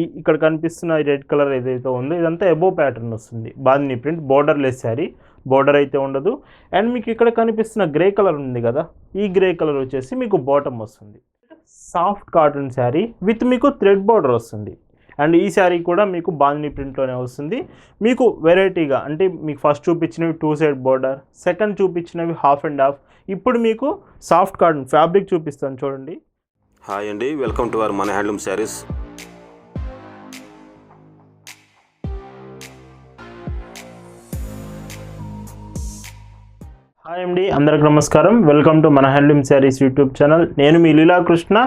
ఈ ఇక్కడ కనిపిస్తున్న రెడ్ కలర్ ఏదైతే ఉందో ఇదంతా ఎబో ప్యాటర్న్ వస్తుంది. Bandhani print borderless sari. Border అయితే ఉండదు. అండ్ మీకు ఇక్కడ కనిపిస్తున్న గ్రే కలర్ ఉంది కదా ఈ గ్రే కలర్ వచ్చేసి మీకు బాటమ్ వస్తుంది. సాఫ్ట్ కాటన్ శారీ విత్ మీకు థ్రెడ్ బార్డర్ వస్తుంది. అండ్ ఈ శారీ కూడా మీకు బాందిని ప్రింట్లోనే వస్తుంది. మీకు వెరైటీగా అంటే మీకు ఫస్ట్ చూపించినవి టూ సైడ్ బోర్డర్ సెకండ్ చూపించినవి హాఫ్ అండ్ హాఫ్ ఇప్పుడు మీకు సాఫ్ట్ కాటన్ ఫ్యాబ్రిక్ చూపిస్తాను చూడండి. హాయ్ అండి వెల్కమ్ టు అవర్ మన హ్యాండ్లూమ్ శారీస్ హాయ్ అండి అందరికి నమస్కారం. వెల్కమ్ టు మన హ్యాండ్లూమ్ శారీస్ యూట్యూబ్ ఛానల్ నేను మీ లీలాకృష్ణ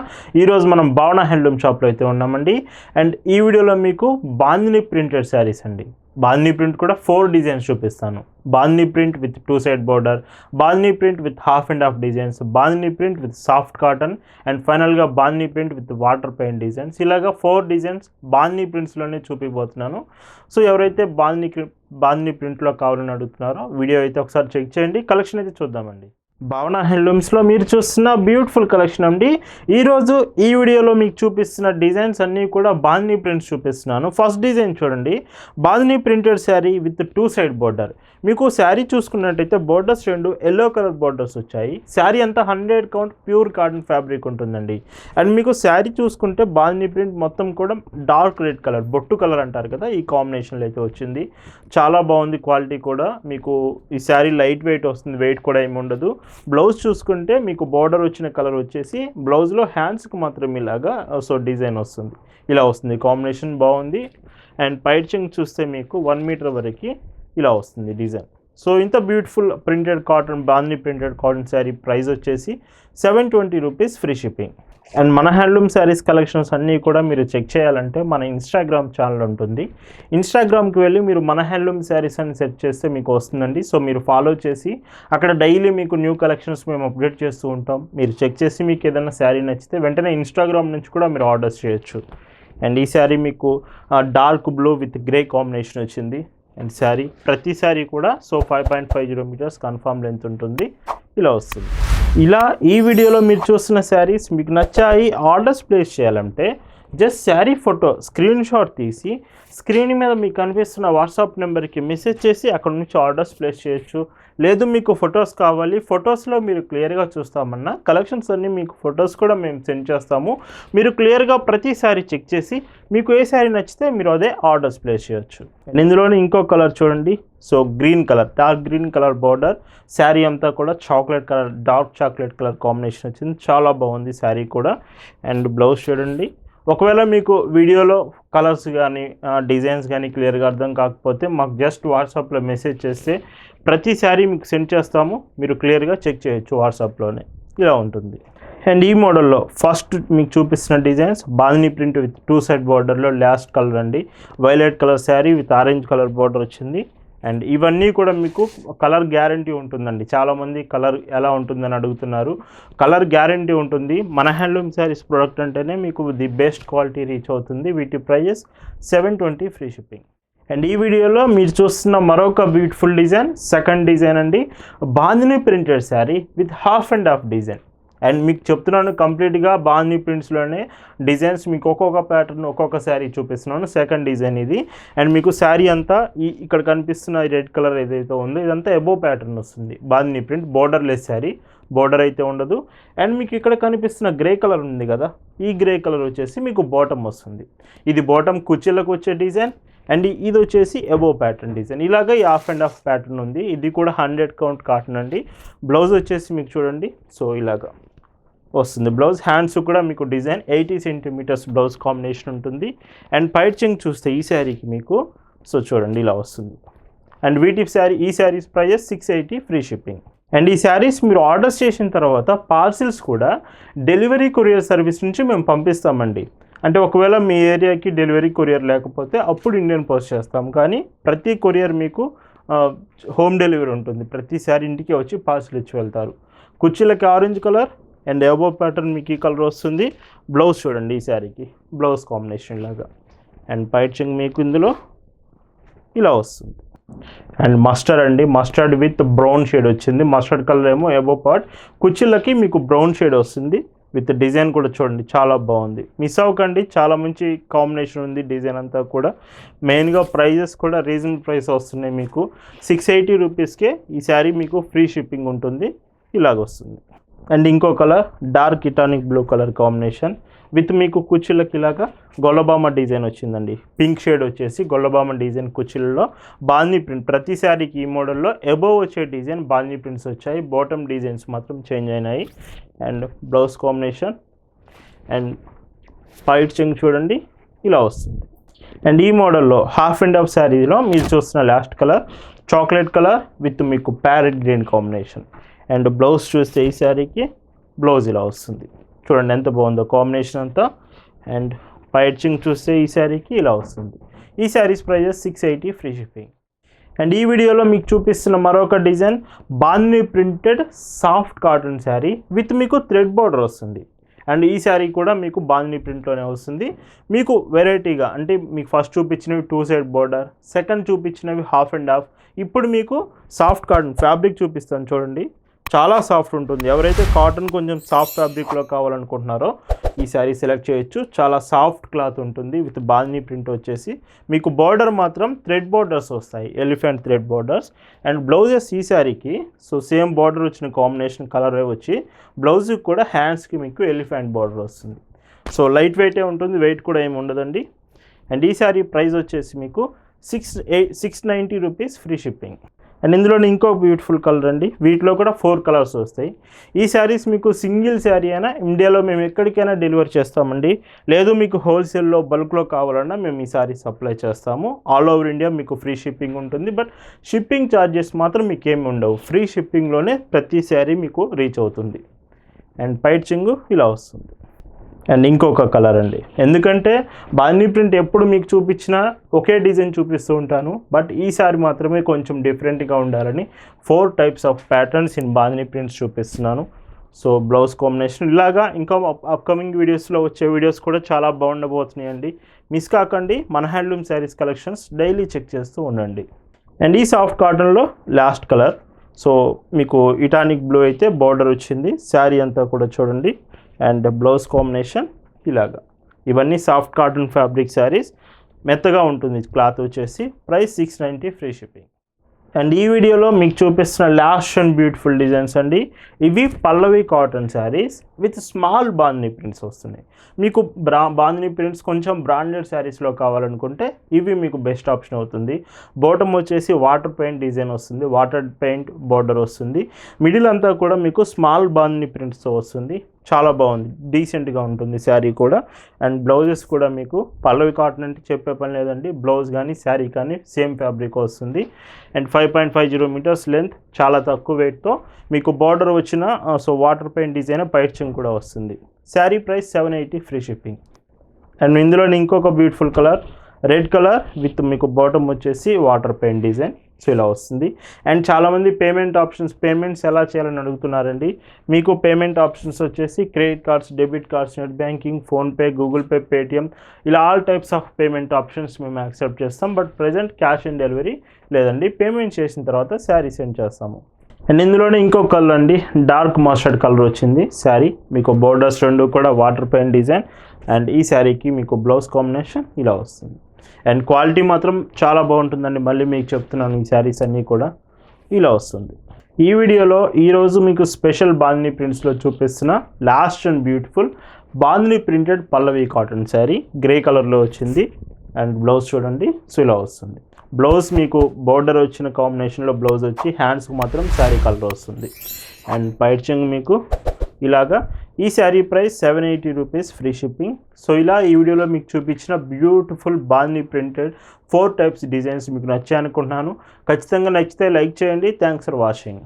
ఈరోజు మనం భావన హ్యాండ్లూమ్ షాప్లో అయితే ఉన్నామండి. అండ్ ఈ వీడియోలో మీకు బాందిని ప్రింటెడ్ శారీస్ అండి. బాల్నీ ప్రింట్ కూడా ఫోర్ డిజైన్స్ చూపిస్తాను. Bandhani print with two side border Bandhani print with half and half designs Bandhani print with soft cotton and ఫైనల్గా Bandhani print with water paint designs. ఇలాగా ఫోర్ డిజైన్స్ బాల్నీ ప్రింట్స్లోనే చూపిపోతున్నాను so ఎవరైతే బాల్నీ బాల్నీ ప్రింట్లో కావాలని అడుగుతున్నారో video అయితే ఒకసారి చెక్ చేయండి. కలెక్షన్ అయితే చూద్దామండి. భావన హ్యాండ్లూమ్స్లో మీరు చూస్తున్న బ్యూటిఫుల్ కలెక్షన్ అండి. ఈరోజు ఈ వీడియోలో మీకు చూపిస్తున్న డిజైన్స్ అన్నీ కూడా బాధిని ప్రింట్స్ చూపిస్తున్నాను. ఫస్ట్ డిజైన్ చూడండి. Bandhani printed sari with two side border. మీకు శారీ చూసుకున్నట్టయితే బోర్డర్స్ రెండు ఎల్లో కలర్ బోర్డర్స్ వచ్చాయి. శారీ అంతా hundred count pure cotton fabric ఉంటుందండి. అండ్ మీకు శారీ చూసుకుంటే బాధిని ప్రింట్ మొత్తం కూడా డార్క్ రెడ్ కలర్ బొట్టు కలర్ అంటారు కదా ఈ కాంబినేషన్లో అయితే వచ్చింది. చాలా బాగుంది క్వాలిటీ కూడా. మీకు ఈ శారీ లైట్ వెయిట్ వస్తుంది వెయిట్ కూడా ఏమి ఉండదు. బ్లౌజ్ చూసుకుంటే మీకు బార్డర్ వచ్చిన కలర్ వచ్చేసి బ్లౌజ్లో హ్యాండ్స్కి మాత్రం ఇలాగా సో డిజైన్ వస్తుంది. ఇలా వస్తుంది. కాంబినేషన్ బాగుంది. అండ్ పైచింగ్ చూస్తే మీకు వన్ మీటర్ వరకు ఇలా వస్తుంది డిజైన్. సో ఇంత beautiful printed cotton Bandhani printed cotton sari price వచ్చేసి seven twenty rupees free shipping. And మన హ్యాండ్లూమ్ శారీస్ కలెక్షన్స్ అన్నీ కూడా మీరు చెక్ చేయాలంటే మన ఇన్స్టాగ్రామ్ ఛానల్ ఉంటుంది. ఇన్స్టాగ్రామ్కి వెళ్ళి మీరు మన హ్యాండ్లూమ్ శారీస్ అని సెర్చ్ చేస్తే మీకు వస్తుందండి. సో మీరు ఫాలో చేసి అక్కడ డైలీ మీకు న్యూ కలెక్షన్స్ మేము అప్డేట్ చేస్తూ ఉంటాం. మీరు చెక్ చేసి మీకు ఏదైనా శారీ నచ్చితే వెంటనే ఇన్స్టాగ్రామ్ నుంచి కూడా మీరు ఆర్డర్స్ చేయొచ్చు. అండ్ ఈ శారీ మీకు dark blue with grey combination వచ్చింది. అండ్ శారీ ప్రతి శారీ కూడా so five point five zero metres confirm length ఉంటుంది. ఇలా వస్తుంది. ఇలా ఈ వీడియోలో మీరు చూస్తున్న శారీస్ మీకు నచ్చాయి ఆర్డర్స్ ప్లేస్ చేయాలంటే just sari photo screenshot తీసి స్క్రీన్ మీద మీకు కనిపిస్తున్న వాట్సాప్ నెంబర్కి మెసేజ్ చేసి అక్కడ నుంచి ఆర్డర్స్ ప్లేస్ చేయొచ్చు. లేదు మీకు ఫొటోస్ కావాలి. ఫొటోస్లో మీరు క్లియర్గా చూస్తామన్నా కలెక్షన్స్ అన్నీ మీకు ఫొటోస్ కూడా మేము సెండ్ చేస్తాము. మీరు క్లియర్గా ప్రతి శారీ చెక్ చేసి మీకు ఏ శారీ నచ్చితే మీరు అదే ఆర్డర్స్ ప్లేస్ చేయొచ్చు. అండ్ ఇందులోనే ఇంకో కలర్ చూడండి. So green colour dark green colour border. Sari అంతా కూడా chocolate colour dark chocolate colour combination వచ్చింది. చాలా బాగుంది శారీ కూడా. అండ్ బ్లౌజ్ చూడండి. ఒకవేళ మీకు వీడియోలో కలర్స్ కానీ డిజైన్స్ కానీ క్లియర్గా అర్థం కాకపోతే మాకు జస్ట్ వాట్సాప్లో మెసేజ్ చేస్తే ప్రతి శారీ మీకు సెండ్ చేస్తాము. మీరు క్లియర్గా చెక్ చేయొచ్చు వాట్సాప్లోనే. ఇలా ఉంటుంది. అండ్ ఈ మోడల్లో ఫస్ట్ మీకు చూపిస్తున్న designs Bandhani print with two side బార్డర్లో లాస్ట్ కలర్ అండి. Violet colour sari with orange colour border వచ్చింది. అండ్ ఇవన్నీ కూడా మీకు కలర్ గ్యారంటీ ఉంటుందండి. చాలామంది కలర్ ఎలా ఉంటుందని అడుగుతున్నారు. కలర్ గ్యారంటీ ఉంటుంది. మన హ్యాండ్లూమ్ శారీస్ ప్రోడక్ట్ అంటేనే మీకు ది బెస్ట్ క్వాలిటీ రీచ్ అవుతుంది. వీటి prices seven twenty free shipping. And ఈ వీడియోలో మీరు చూస్తున్న మరొక బ్యూటిఫుల్ డిజైన్ సెకండ్ డిజైన్ అండి. Bandhani printed sari with half and half design. And మీకు చెప్తున్నాను కంప్లీట్గా బాందీ ప్రింట్స్లోనే డిజైన్స్ మీకు ఒక్కొక్క ప్యాటర్న్ ఒక్కొక్క శారీ చూపిస్తున్నాను. సెకండ్ డిజైన్ ఇది. అండ్ మీకు శారీ అంతా ఈ ఇక్కడ కనిపిస్తున్న రెడ్ కలర్ ఏదైతే ఉందో ఇదంతా ఎబో ప్యాటర్న్ వస్తుంది. Bandhani print borderless sari. Border అయితే ఉండదు. అండ్ మీకు ఇక్కడ కనిపిస్తున్న గ్రే కలర్ ఉంది కదా ఈ గ్రే కలర్ వచ్చేసి మీకు బాటమ్ వస్తుంది. ఇది బాటమ్ కుర్చీలకు వచ్చే డిజైన్. అండ్ ఇది వచ్చేసి ఎబో ప్యాటర్న్ డిజైన్. ఇలాగ ఈ హాఫ్ అండ్ హాఫ్ ప్యాటర్న్ ఉంది. ఇది కూడా హండ్రెడ్ కౌంట్ కాటన్ అండి. బ్లౌజ్ వచ్చేసి మీకు చూడండి. సో ఇలాగా. వస్తుంది. బ్లౌజ్ హ్యాండ్స్ కూడా మీకు design eighty centimetres blouse combination ఉంటుంది. అండ్ పైచింగ్ చూస్తే ఈ శారీకి మీకు సో చూడండి ఇలా వస్తుంది. అండ్ వీటి శారీ ఈ saris prices six eighty free shipping. And ఈ శారీస్ మీరు ఆర్డర్స్ చేసిన తర్వాత పార్సిల్స్ కూడా డెలివరీ కొరియర్ సర్వీస్ నుంచి మేము పంపిస్తామండి. అంటే ఒకవేళ మీ ఏరియాకి డెలివరీ కొరియర్ లేకపోతే అప్పుడు ఇండియన్ పోస్ట్ చేస్తాం. కానీ ప్రతి కొరియర్ మీకు హోమ్ డెలివరీ ఉంటుంది. ప్రతిసారి ఇంటికి వచ్చి పార్సిల్ ఇచ్చి వెళ్తారు. కుర్చీలకి orange colour and above pattern మీకు ఈ కలర్ వస్తుంది. బ్లౌజ్ చూడండి ఈ శారీకి. బ్లౌజ్ కాంబినేషన్ లాగా. అండ్ పైచింగ్ మీకు ఇందులో ఇలా వస్తుంది. అండ్ మస్టర్డ్ అండి. మస్టర్డ్ విత్ బ్రౌన్ షేడ్ వచ్చింది. మస్టర్డ్ కలర్ ఏమో ఎబో పార్ట్ కుర్చీలకి మీకు బ్రౌన్ షేడ్ వస్తుంది. విత్ డిజైన్ కూడా చూడండి. చాలా బాగుంది. మిస్ అవ్వకండి. చాలా మంచి కాంబినేషన్ ఉంది డిజైన్ అంతా కూడా. మెయిన్గా ప్రైజెస్ కూడా రీజనబుల్ ప్రైస్ వస్తున్నాయి మీకు. సిక్స్ ఎయిటీ రూపీస్కే ఈ శారీ మీకు ఫ్రీ షిప్పింగ్ ఉంటుంది. ఇలాగ వస్తుంది. అండ్ ఇంకో కలర్ డార్క్ ఇటానిక్ బ్లూ కలర్ కాంబినేషన్ విత్ మీకు కుర్చీలకి ఇలాగా గొల్లబామ డిజైన్ వచ్చిందండి. పింక్ షేడ్ వచ్చేసి గొల్లబామ డిజైన్ కుర్చీలలో. బాందీ ప్రింట్ ప్రతి శారీకి ఈ మోడల్లో ఎబోవ్ వచ్చే డిజైన్ బాందీ ప్రింట్స్ వచ్చాయి. బాటమ్ డిజైన్స్ మాత్రం చేంజ్ అయినాయి. అండ్ బ్లౌజ్ కాంబినేషన్ అండ్ పైట్ చెంగ్ చూడండి ఇలా వస్తుంది. అండ్ ఈ మోడల్లో హాఫ్ అండ్ హాఫ్ శారీలో మీరు చూస్తున్న last colour chocolate colour with మీకు parrot green combination and blouse చూస్తే ఈ శారీకి బ్లౌజ్ ఇలా వస్తుంది. చూడండి ఎంత బాగుందో కాంబినేషన్ అంతా. అండ్ పైచింగ్ చూస్తే ఈ శారీకి ఇలా వస్తుంది. ఈ saris prices six eighty free shipping. And ఈ వీడియోలో మీకు చూపిస్తున్న మరొక design bandhi printed soft cotton sari with మీకు థ్రెడ్ బార్డర్ వస్తుంది. అండ్ ఈ శారీ కూడా మీకు బాందీ ప్రింట్లోనే వస్తుంది. మీకు వెరైటీగా అంటే మీకు ఫస్ట్ చూపించినవి టూ సైడ్ బార్డర్ సెకండ్ చూపించినవి హాఫ్ అండ్ హాఫ్. ఇప్పుడు మీకు సాఫ్ట్ కాటన్ ఫ్యాబ్రిక్ చూపిస్తాను చూడండి. చాలా సాఫ్ట్ ఉంటుంది. ఎవరైతే కాటన్ కొంచెం సాఫ్ట్ ఫ్యాబ్రిక్లో కావాలనుకుంటున్నారో ఈ శారీ సెలెక్ట్ చేయొచ్చు. చాలా సాఫ్ట్ క్లాత్ ఉంటుంది విత్ బాల్నీ ప్రింట్ వచ్చేసి. మీకు బార్డర్ మాత్రం థ్రెడ్ బార్డర్స్ వస్తాయి. Elephant thread borders. And blouses ఈ శారీకి సో సేమ్ బార్డర్ వచ్చిన కాంబినేషన్ కలర్ వచ్చి బ్లౌజ్కి కూడా హ్యాండ్స్కి మీకు ఎలిఫెంట్ బార్డర్ వస్తుంది. సో లైట్ వెయిటే ఉంటుంది. వెయిట్ కూడా ఏమి ఉండదండి. అండ్ ఈ శారీ ప్రైస్ వచ్చేసి మీకు six eight six ninety rupees free shipping. And ఇందులో ఇంకో బ్యూటిఫుల్ కలర్ అండి. వీటిలో కూడా ఫోర్ కలర్స్ వస్తాయి. ఈ శారీస్ మీకు సింగిల్ శారీ అయినా ఇండియాలో మేము ఎక్కడికైనా డెలివర్ చేస్తామండి. లేదు మీకు హోల్సేల్లో బల్క్లో కావాలన్నా మేము ఈ శారీ సప్లై చేస్తాము. ఆల్ ఓవర్ ఇండియా మీకు ఫ్రీ షిప్పింగ్ ఉంటుంది. బట్ షిప్పింగ్ ఛార్జెస్ మాత్రం మీకు ఏమి ఉండవు ఫ్రీ షిప్పింగ్లోనే ప్రతి శారీ మీకు రీచ్ అవుతుంది. అండ్ పైట్ చింగు ఇలా వస్తుంది. అండ్ ఇంకొక కలర్ అండి. ఎందుకంటే బాందీ ప్రింట్ ఎప్పుడు మీకు చూపించినా ఒకే డిజైన్ చూపిస్తూ ఉంటాను. బట్ ఈసారి మాత్రమే కొంచెం డిఫరెంట్గా ఉండాలని four types of patterns in bandhi prints చూపిస్తున్నాను. సో బ్లౌజ్ కాంబినేషన్ ఇలాగా ఇంకా అప్కమింగ్ వీడియోస్లో వచ్చే వీడియోస్ కూడా చాలా బాగుండబోతున్నాయండి. మిస్ కాకండి మన handloom saris collections daily check చేస్తూ ఉండండి. అండ్ ఈ సాఫ్ట్ కాటన్లో లాస్ట్ కలర్. సో మీకు ఇటానిక్ బ్లూ అయితే బార్డర్ వచ్చింది. శారీ అంతా కూడా చూడండి. అండ్ బ్లౌజ్ కాంబినేషన్ ఇలాగా. ఇవన్నీ సాఫ్ట్ కాటన్ ఫ్యాబ్రిక్ శారీస్. మెత్తగా ఉంటుంది క్లాత్ వచ్చేసి. Price six ninety free shipping. And ఈ వీడియోలో మీకు చూపిస్తున్న లాస్ట్ అండ్ బ్యూటిఫుల్ డిజైన్స్ అండి. ఇవి Pallavi cotton saris with small bandhani prints వస్తున్నాయి. మీకు బ్రా బాందిని ప్రింట్స్ కొంచెం బ్రాండెడ్ శారీస్లో కావాలనుకుంటే ఇవి మీకు బెస్ట్ ఆప్షన్ అవుతుంది. బాటమ్ వచ్చేసి వాటర్ పెయింట్ డిజైన్ వస్తుంది. వాటర్ పెయింట్ బార్డర్ వస్తుంది. మిడిల్ అంతా కూడా మీకు స్మాల్ బాందిని ప్రింట్స్తో వస్తుంది. చాలా బాగుంది. డీసెంట్గా ఉంటుంది శారీ కూడా. అండ్ బ్లౌజెస్ కూడా మీకు పల్లవి కాటన్ అంటే చెప్పే పని లేదండి. బ్లౌజ్ కానీ శారీ కానీ సేమ్ ఫ్యాబ్రిక్ వస్తుంది. And five point five zero metres length చాలా తక్కువ వెయిట్తో మీకు బార్డర్ వచ్చిన సో వాటర్ పెయింట్ డిజైన్ పైచింగ్ కూడా వస్తుంది. Sari price seven eighty free shipping and ఇందులో ఇంకొక beautiful colour red colour with మీకు బాటమ్ వచ్చేసి వాటర్ పెయింట్ డిజైన్ సో ఇలా వస్తుంది. అండ్ చాలామంది పేమెంట్ ఆప్షన్స్ పేమెంట్స్ ఎలా చేయాలని అడుగుతున్నారండి. మీకు పేమెంట్ ఆప్షన్స్ వచ్చేసి credit cards debit cards net banking PhonePe Google Pay Paytm ఇలా all types of payment options మేము యాక్సెప్ట్ చేస్తాం. But present cash on delivery లేదండి. పేమెంట్ చేసిన తర్వాత శారీ సెండ్ చేస్తాము. అండ్ ఇందులోనే ఇంకో కలర్ అండి. డార్క్ మస్టర్డ్ కలర్ వచ్చింది. శారీ మీకు బోర్డర్స్ రెండు కూడా వాటర్ పెయింట్ డిజైన్ అండ్ ఈ శారీకి మీకు బ్లౌజ్ కాంబినేషన్ ఇలా వస్తుంది. అండ్ క్వాలిటీ మాత్రం చాలా బాగుంటుందండి. మళ్ళీ మీకు చెప్తున్నాను ఈ శారీస్ అన్నీ కూడా. ఇలా వస్తుంది. ఈ వీడియోలో ఈరోజు మీకు స్పెషల్ బాందిని ప్రింట్స్లో చూపిస్తున్న last and beautiful bandhani printed Pallavi cotton sari. Grey కలర్లో వచ్చింది. అండ్ బ్లౌజ్ చూడండి సో ఇలా వస్తుంది. బ్లౌజ్ మీకు బోర్డర్ వచ్చిన కాంబినేషన్లో బ్లౌజ్ వచ్చి హ్యాండ్స్కి మాత్రం శారీ కలర్ వస్తుంది. అండ్ పైట్ మీకు ఇలాగా ఈ sari price seven eighty rupees free shipping. So ఇలా ఈ వీడియోలో మీకు చూపించిన బ్యూటిఫుల్ బాల్ని ప్రింటెడ్ ఫోర్ టైప్స్ డిజైన్స్ మీకు నచ్చాయి అనుకుంటున్నాను ఖచ్చితంగా నచ్చితే లైక్ చేయండి. Thanks for watching.